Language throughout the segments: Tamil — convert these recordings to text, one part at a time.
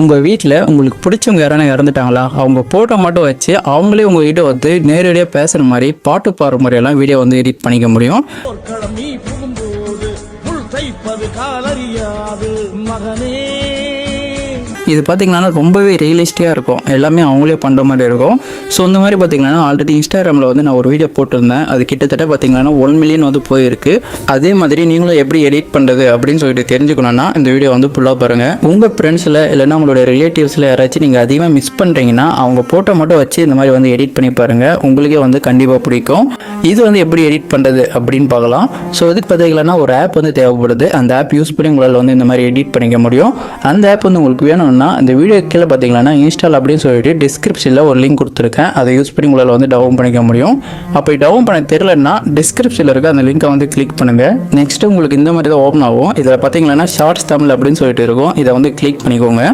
உங்கள் வீட்டில் உங்களுக்கு பிடிச்சவங்க யாரான இறந்துட்டாங்களா? அவங்க ஃபோட்டோ மட்டும் வச்சு அவங்களே உங்ககிட்ட வந்து நேரடியாக பேசுகிற மாதிரி பாட்டு பாடுற மாதிரியெல்லாம் வீடியோ வந்து எடிட் பண்ணிக்க முடியும். மகனே இது பார்த்தீங்கன்னா ரொம்பவே ரியலிஸ்டிக்காக இருக்கும். எல்லாமே அவங்களே பண்ணுற மாதிரி இருக்கும். ஸோ இந்த மாதிரி பார்த்தீங்கன்னா ஆல்ரெடி இன்ஸ்டாகிராமில் வந்து நான் ஒரு வீடியோ போட்டிருந்தேன். அது கிட்டத்தட்ட பார்த்தீங்கன்னா ஒன் மில்லியன் வந்து போயிருக்கு. அதே மாதிரி நீங்களும் எப்படி எடிட் பண்ணுறது அப்படின்னு சொல்லிட்டு தெரிஞ்சுக்கணும்னா இந்த வீடியோ வந்து ஃபுல்லாக பாருங்கள் உங்கள் ஃப்ரெண்ட்ஸில் இல்லைன்னா உங்களோட ரிலேட்டிவ்ஸில் யாராச்சும் நீங்கள் அதிகமாக மிஸ் பண்ணுறீங்கன்னா அவங்க ஃபோட்டோ மட்டும் வச்சு இந்த மாதிரி வந்து எடிட் பண்ணி பாருங்கள் உங்களுக்கே வந்து கண்டிப்பாக பிடிக்கும். இது வந்து எப்படி எடிட் பண்ணுறது அப்படின்னு பார்க்கலாம். ஸோ இதுக்கு பார்த்தீங்கன்னா ஒரு ஆப் வந்து தேவைப்படுது. அந்த ஆப் யூஸ் பண்ணி உங்களால் வந்து இந்த மாதிரி எடிட் பண்ணிக்க முடியும். அந்த ஆப் வந்து உங்களுக்கு வேணும்னா இந்த வீடியோ கீழே பார்த்தீங்கன்னா இன்ஸ்டால் அப்படின்னு சொல்லிட்டு டிஸ்கிரிப்ஷனில் ஒரு லிங்க் கொடுத்துருக்கேன். அதை யூஸ் பண்ணி உங்களால் வந்து டவுன் பண்ணிக்க முடியும். அப்படி டவுன் பண்ண தெரியலன்னா டிஸ்கிரிப்ஷனில் இருக்க அந்த லிங்கை வந்து கிளிக் பண்ணுங்கள் நெக்ஸ்ட் உங்களுக்கு இந்த மாதிரி தான் ஓப்பன் ஆகும். இதில் பார்த்தீங்கன்னா ஷார்ட்ஸ் தமிழ் அப்படின்னு சொல்லிட்டு இருக்கும். இதை வந்து கிளிக் பண்ணிக்கோங்க.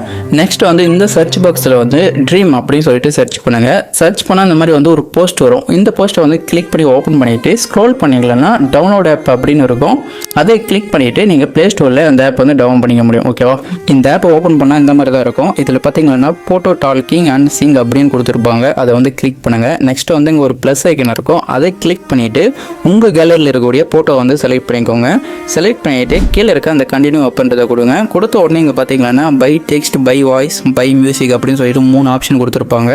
நெக்ஸ்ட் வந்து இந்த சர்ச் பாக்ஸில் வந்து ட்ரீம் அப்படின்னு சொல்லிட்டு சர்ச் பண்ணுங்கள் சர்ச் பண்ணால் இந்த மாதிரி வந்து ஒரு போஸ்ட் வரும். இந்த போஸ்ட்டை வந்து கிளிக் பண்ணி ஓப்பன் பண்ணிவிட்டு ஸ்க்ரோல் பண்ணிக்கலன்னா டவுன்லோட் ஆப் அப்படின்னு இருக்கும். அதை கிளிக் பண்ணிவிட்டு நீங்கள் ப்ளே ஸ்டோரில் அந்த ஆப் வந்து டவுன் பண்ணிக்க முடியும் ஓகேவா இந்த ஆப்பை ஓப்பன் பண்ணால் இந்த மாதிரி தான் இருக்கும். இதில் பார்த்தீங்கன்னா ஃபோட்டோ டால்கிங் அண்ட் சிங் அப்படின்னு கொடுத்துருப்பாங்க. அதை வந்து கிளிக் பண்ணுங்கள் நெக்ஸ்ட் வந்து இங்கே ஒரு ப்ளஸ் ஐக்கன் இருக்கும். அதை கிளிக் பண்ணிவிட்டு உங்கள் கேலரியில் இருக்கக்கூடிய ஃபோட்டோ வந்து செலக்ட் பண்ணிக்கோங்க. செலக்ட் பண்ணிவிட்டு கீழே இருக்க அந்த கண்டினியூ அப்படின்றத கொடுங்க. கொடுத்த உடனே இங்கே பார்த்தீங்கன்னா by text by voice by music அப்படின்னு சொல்லிட்டு மூணு ஆப்ஷன் கொடுத்துருப்பாங்க.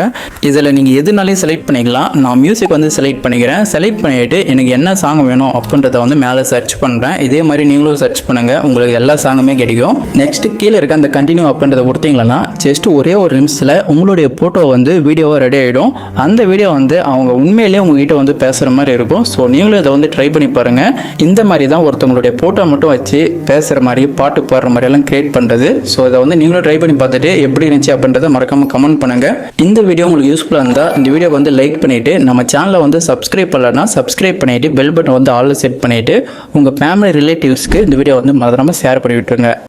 இதில் நீங்கள் எதுனாலையும் செலக்ட் பண்ணிக்கலாம். நான் மியூசிக் வந்து செலக்ட் பண்ணிக்கிறேன். செலக்ட் பண்ணிட்டு எனக்கு என்ன சாங் வேணும் அப்படின்றத வந்து மேலே சர்ச் பண்ணுறேன் இதே மாதிரி நீங்களும் சர்ச் பண்ணுங்கள் உங்களுக்கு எல்லா சாங்குமே கிடைக்கும். நெக்ஸ்ட் கீழே இருக்க அந்த கண்டினியூ அப்படின்றத கொடுத்தீங்கன்னா ஜஸ்ட் ஒரே ஒரு நிமிஷத்தில் உங்களுடைய ஃபோட்டோ வந்து வீடியோவாக ரெடி ஆகிடும் அந்த வீடியோ வந்து அவங்க உண்மையிலேயே உங்ககிட்ட வந்து பேசுகிற மாதிரி இருக்கும். ஸோ நீங்களும் இதை வந்து ட்ரை பண்ணி பாருங்கள் இந்த மாதிரி தான் ஒருத்தவங்களுடைய ஃபோட்டோ மட்டும் வச்சு பேசுகிற மாதிரி பாட்டு பாடுற மாதிரி எல்லாம் கிரியேட் பண்ணுறது ஸோ இதை வந்து நீங்களும் ட்ரை பண்ணி பார்த்துட்டு எப்படி இருந்துச்சு அப்படின்றத மறக்காமல் கமெண்ட் பண்ணுங்கள் இந்த வீடியோ உங்களுக்கு யூஸ்ஃபுல்லாக இருந்தால் இந்த வீடியோ வந்து லைக் பண்ணிவிட்டு நம்ம சேனலை வந்து சப்ஸ்கிரைப் பண்ணலன்னா சப்ஸ்கிரைப் பண்ணிவிட்டு பெல் பட்டன் வந்து ஆல் செட் பண்ணிவிட்டு உங்கள் ஃபேமிலி ரிலேட்டிவ்ஸ்க்கு இந்த வீடியோ வந்து மறந்துடாமல் ஷேர் பண்ணி விட்டுருங்க